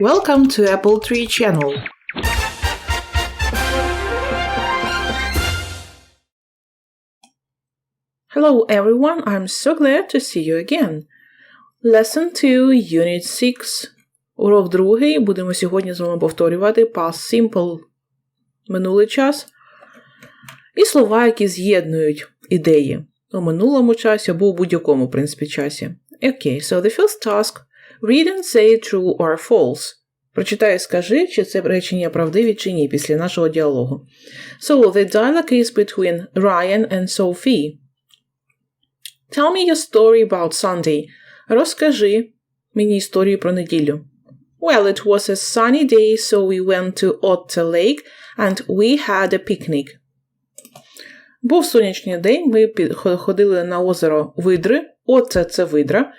Welcome to Apple Tree Channel. Hello everyone, I'm so glad to see you again. Lesson 2, Unit 6. Урок другий. Будемо сьогодні з вами повторювати past simple минулий час. І слова, які з'єднують ідеї у минулому часі або у будь-якому, в принципі, часі. Окей, so the first task read and say true or false. Прочитай і скажи, чи це речення правдиві чи ні після нашого діалогу. So, the dialogue is between Ryan and Sophie. Tell me your story about Sunday. Розкажи мені історію про неділю. Well, it was a sunny day, so we went to Otter Lake and we had a picnic. Був сонячний день, ми ходили на озеро Видри. Оце це видра.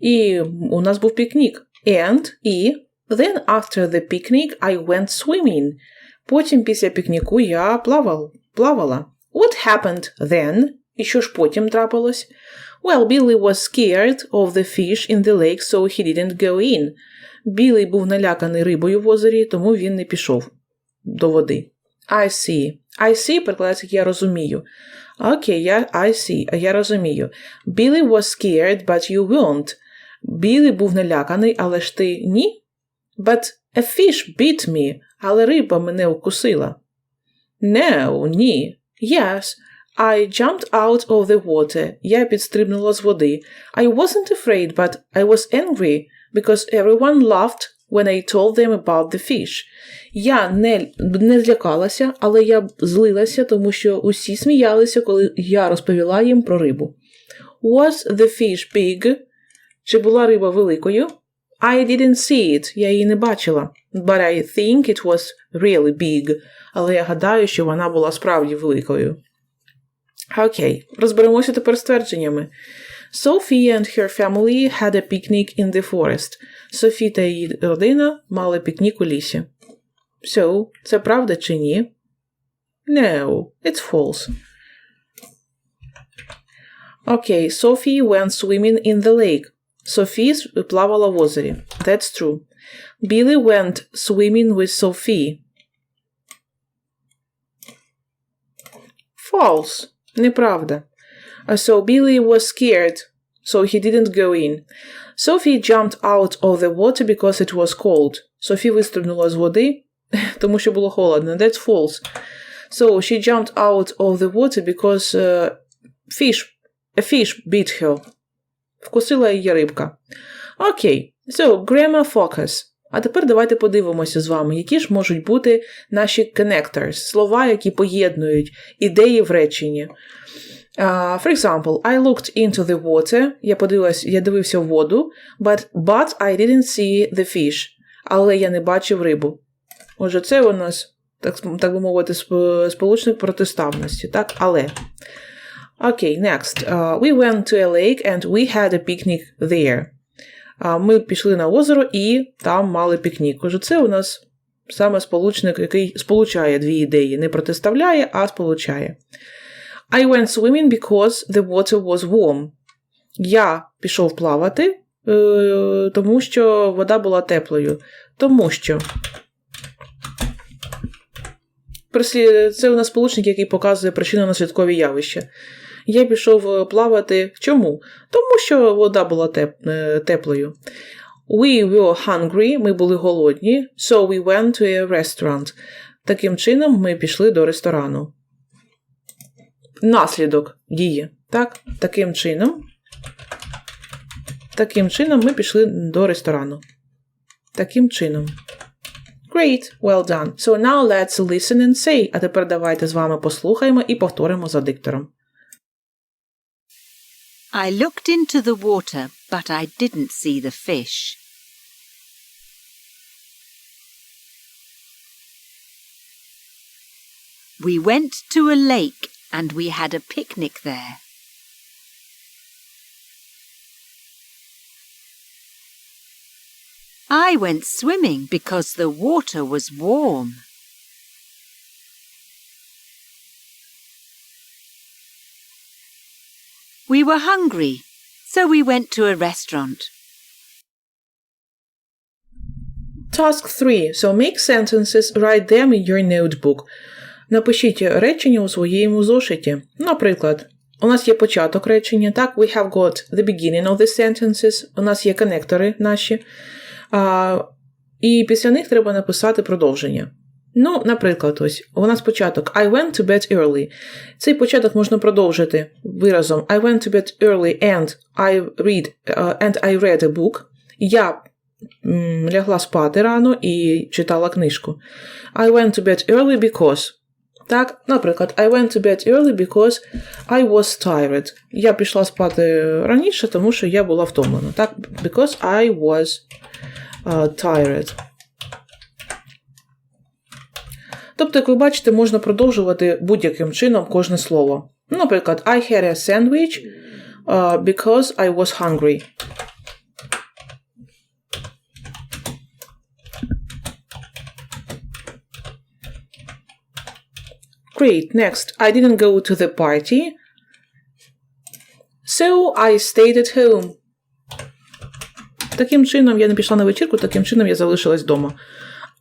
І у нас був пікнік. And і then after the picnic I went swimming. Потім після пікніку я плавав, плавала. What happened then? І що ж потім трапилось? Well, Billy was scared of the fish in the lake, so he didn't go in. Білий був наляканий рибою в озері, тому він не пішов до води. I see. I see перекладається я розумію. Окей, я I see, я розумію. Billy was scared, but you weren't. Білий був наляканий, але ж ти ні? But a fish bit me, але риба мене укусила. No, ні. Yes. I jumped out of the water. Я підстрибнула з води. I wasn't afraid, but I was angry because everyone laughed when I told them about the fish. Я не, не злякалася, але я злилася, тому що усі сміялися, коли я розповіла їм про рибу. Was the fish big? Чи була риба великою? I didn't see it, я її не бачила. But I think it was really big. Але я гадаю, що вона була справді великою. Окей, розберемося тепер з твердженнями. Sophie and her family had a picnic in the forest. Софі та її родина мали пікнік у лісі. So, це правда чи ні? No, it's false. Окей, okay, Sophie went swimming in the lake. Софі плавала в озері. That's true. Billy went swimming with Sophie. False. Неправда. So Billy was scared, so he didn't go in. Sophie jumped out of the water because it was cold. Софі вистрибнула з води, тому що було холодно. That's false. So she jumped out of the water because uh, fish, a fish bit her. Вкусила її рибка. Окей, so grammar focus. А тепер давайте подивимося з вами, які ж можуть бути наші connectors, слова, які поєднують ідеї в реченні. Uh, for example, I looked into the water. Я подивилась, я дивився в воду, but, but I didn't see the fish. Але я не бачив рибу. Отже, це у нас, так, так би мовити, сполучник протиставності, так? Але. Okay, next. Uh, we went to a lake and we had a picnic there. Uh, ми пішли на озеро і там мали пікнік. Отже, це у нас саме сполучник, який сполучає дві ідеї. Не протиставляє, а сполучає. I went swimming because the water was warm. Я пішов плавати, е, тому що вода була теплою. Тому що. Це у нас сполучник, який показує причинно-наслідкові явища. Я пішов плавати. Чому? Тому що вода була теп... теплою. We were hungry, ми були голодні, so we went to a restaurant. Таким чином, ми пішли до ресторану наслідок дії. Так? Таким чином. Таким чином ми пішли до ресторану. Таким чином. Great, well done. So now let's listen and say. А тепер давайте з вами послухаємо і повторимо за диктором. I looked into the water, but I didn't see the fish. We went to a lake and we had a picnic there. I went swimming because the water was warm. We were hungry, so we went to a restaurant. Task 3. So make sentences, write them in your notebook. Напишіть речення у своєму зошиті. Наприклад, у нас є початок речення, так, we have got the beginning of the sentences, у нас є конектори наші, а, і після них треба написати продовження. Ну, наприклад, ось у нас початок I went to bed early. Цей початок можна продовжити виразом I went to bed early and I read uh, and I read a book. Я м, лягла спати рано і читала книжку. I went to bed early because. Так, наприклад, I went to bed early because I was tired. Я пішла спати раніше, тому що я була втомлена. Так, because I was uh, tired. Тобто, як ви бачите, можна продовжувати будь-яким чином кожне слово. Наприклад, I had a sandwich uh, because I was hungry. Great. Next, I didn't go to the party. So I stayed at home. Таким чином, я не пішла на вечірку, таким чином я залишилась вдома.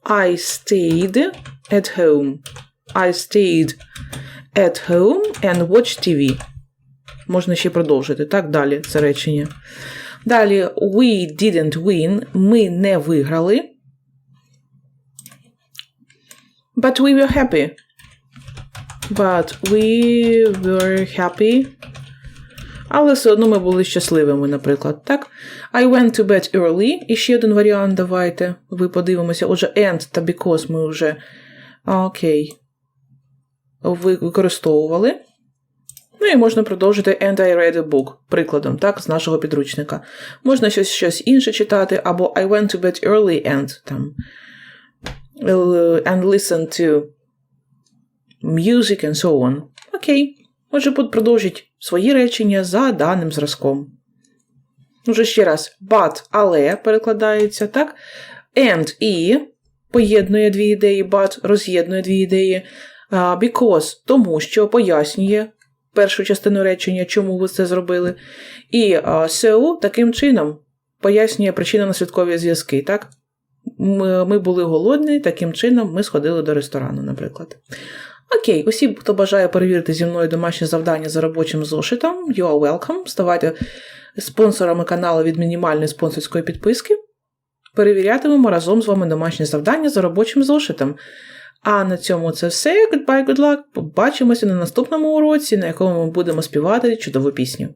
I stayed at home. I stayed at home and watched TV. Можна ще продовжити. Так, далі це речення. Далі, we didn't win. Ми не виграли. But we were happy. But we were happy. Але все одно ми були щасливими, наприклад. Так? I went to bed early. І ще один варіант давайте. Ви подивимося. Отже, and та because ми вже окей. Ви використовували. Ну і можна продовжити and I read a book, прикладом, так, з нашого підручника. Можна щось, щось інше читати, або I went to bed early and там and listen to music and so on. Окей. Отже, продовжіть свої речення за даним зразком. Уже ще раз, but, але перекладається, так? And і поєднує дві ідеї, but роз'єднує дві ідеї. Because, тому що пояснює першу частину речення, чому ви це зробили. І so таким чином пояснює причинно-наслідкові зв'язки, так? Ми, ми були голодні, таким чином ми сходили до ресторану, наприклад. Окей, усі, хто бажає перевірити зі мною домашнє завдання за робочим зошитом, you are welcome. Ставайте спонсорами каналу від мінімальної спонсорської підписки. Перевірятимемо разом з вами домашнє завдання за робочим зошитом. А на цьому це все. Goodbye, good luck. Побачимося на наступному уроці, на якому ми будемо співати чудову пісню.